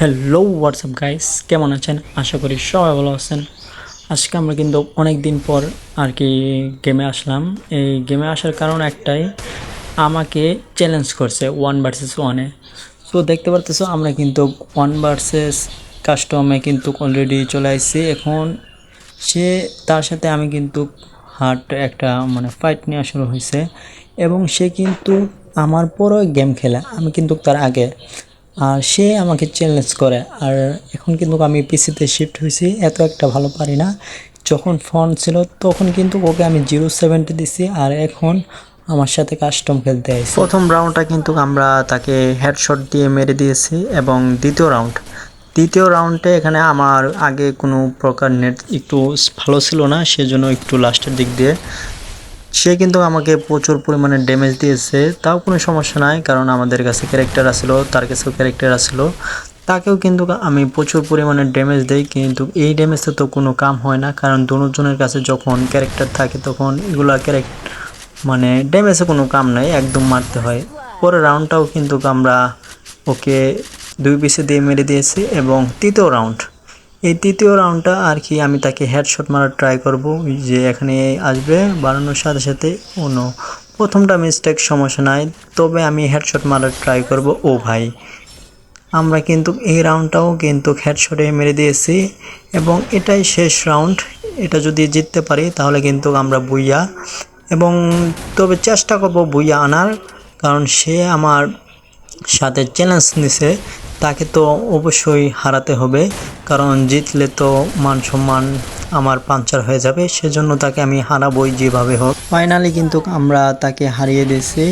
Hello WhatsApp guys কেমন আছেন? আশা করি সবাই ভালো আছেন। আজকে আমরা কিন্তু অনেক দিন পর আর কি গেমে আসলাম। এই গেমে আসার কারণ একটাই, আমাকে চ্যালেঞ্জ করছে ওয়ান ভার্সেস ওয়ানে তো দেখতে পারতেছো, আমরা কিন্তু ওয়ান ভার্সেস কাস্টমে কিন্তু অলরেডি চলে আসছি। এখন সে, তার সাথে আমি কিন্তু হার্ট একটা মানে ফাইট নেওয়া শুরু হয়েছে। এবং সে কিন্তু আমার পরও গেম খেলে। আমি কিন্তু তার আগে আর সে আমাকে চ্যালেঞ্জ করে। আর এখন কিন্তু আমি পিসিতে শিফট হয়েছি, এত একটা ভালো পারি না। যখন ফোন ছিল, তখন কিন্তু ওকে আমি জিরো সেভেন্টি দিছি, আর এখন আমার সাথে কাস্টম খেলতে আসি প্রথম রাউন্ডটা কিন্তু আমরা তাকে হেডশট দিয়ে মেরে দিয়েছি, এবং দ্বিতীয় রাউন্ড দ্বিতীয় রাউন্ডে এখানে আমার আগে কোনো প্রকার নেট একটু ভালো ছিল না, সেজন্য একটু লাস্টের দিক দিয়ে সে কিন্তু আমাকে প্রচুর পরিমাণে ড্যামেজ দিয়েছে, তাও কোনো সমস্যা নাই, কারণ আমাদের কাছে ক্যারেক্টার আসলো, তার কাছেও ক্যারেক্টার আসলো। তাকেও কিন্তু আমি প্রচুর পরিমাণে ড্যামেজ দিই, কিন্তু এই ড্যামেজে তো কোনো কাম হয় না, কারণ দুজনের কাছে যখন ক্যারেক্টার থাকে তখন এগুলা ক্যারেক্টার মানে ড্যামেজে কোনো কাম নাই, একদম মারতে হয়। পরের রাউন্ডটাও কিন্তু আমরা ওকে দুই পিসে দিয়ে মেরে দিয়েছি, এবং তৃতীয় রাউন্ড এই তৃতীয় রাউন্ডটা আর কি আমি তাকে হেডশট মারার ট্রাই করব, যে এখানে আসবে, বাড়ানোর সাথে সাথে অন্য প্রথমটা মিস্টেক সমস্যা নাই, তবে আমি হেডশট মারার ট্রাই করব, ও ভাই। আমরা কিন্তু এই রাউন্ডটাও কিন্তু হেডশটে মেরে দিয়েছি, এবং এটাই শেষ রাউন্ড এটা যদি জিততে পারি তাহলে কিন্তু আমরা বুইয়া। এবং তবে চেষ্টা করব বুইয়া আনার, কারণ সে আমার সাথে চ্যালেঞ্জ নিছে তাকে তো অবশ্যই হারাতে হবে, কারণ জিতলে তো মান সম্মান আমার পাঞ্চার হয়ে যাবে, সেজন্য তাকে আমি হারাবই যেভাবে হোক। ফাইনালি কিন্তু আমরা তাকে হারিয়ে দিয়েছি।